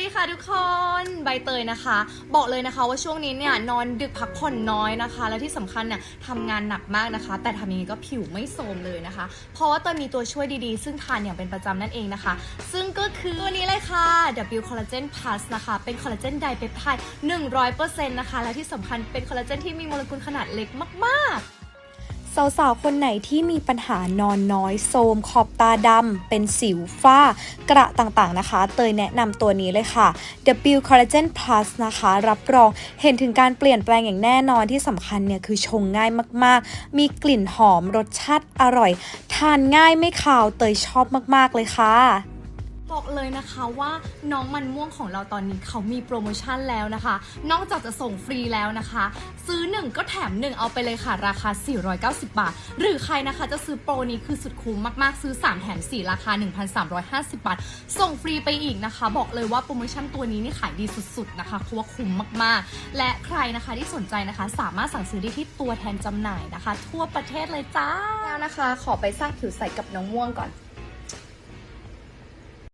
ดีค่ะทุกคนใบเตยนะคะ บอกเลยนะคะว่าช่วงนี้เนี่ยนอนดึกพักผ่อนน้อยนะคะ และที่สำคัญเนี่ยทำงานหนักมากนะคะ แต่ทำยังไงก็ผิวไม่โทรมเลยนะคะ เพราะว่าเตยมีตัวช่วยดีๆ ซึ่งทานอย่างเป็นประจำนั่นเองนะคะ ซึ่งก็คือตัวนี้เลยค่ะ W Collagen Plus นะคะ เป็นคอลลาเจนไดเปปไทด์100%นะคะ และที่สำคัญเป็นคอลลาเจนที่มีโมเลกุลขนาดเล็กมากๆ สาวๆ คนไหนที่มีปัญหานอนน้อยโทมขอบตาดำ เป็นสิวฝ้า กระต่างๆนะคะ เตยแนะนำตัวนี้เลยค่ะ W Collagen Plus นะคะ รับรองเห็นถึงการเปลี่ยนแปลงอย่างแน่นอนที่สำคัญเนี่ย คือชงง่ายมากๆ มีกลิ่นหอมรสชาติอร่อย ทานง่ายไม่คาวเตยชอบมากๆเลยค่ะ บอกเลยนะคะว่าน้องมันม่วงของเราตอนนี้เขามีโปรโมชั่นแล้วนะคะ นอกจากจะส่งฟรีแล้วนะคะ ซื้อ 1 ก็แถม 1 เอาไปเลยค่ะ ราคา 490 บาท หรือใครนะคะจะซื้อโปรนี้คือสุดคุ้มมากๆ ซื้อ 3 แถม 4 ราคา 1,350 บาท ส่งฟรีไปอีกนะคะ บอกเลยว่าโปรโมชั่นตัวนี้นี่ขายดีสุดๆนะคะเพราะว่าคุ้มมากๆ และใครนะคะที่สนใจนะคะ สามารถสั่งซื้อได้ที่ตัวแทนจำหน่ายนะคะ ทั่วประเทศเลยจ้าแล้วนะคะ ขอไปสร้างผิวใสกับน้องม่วงก่อน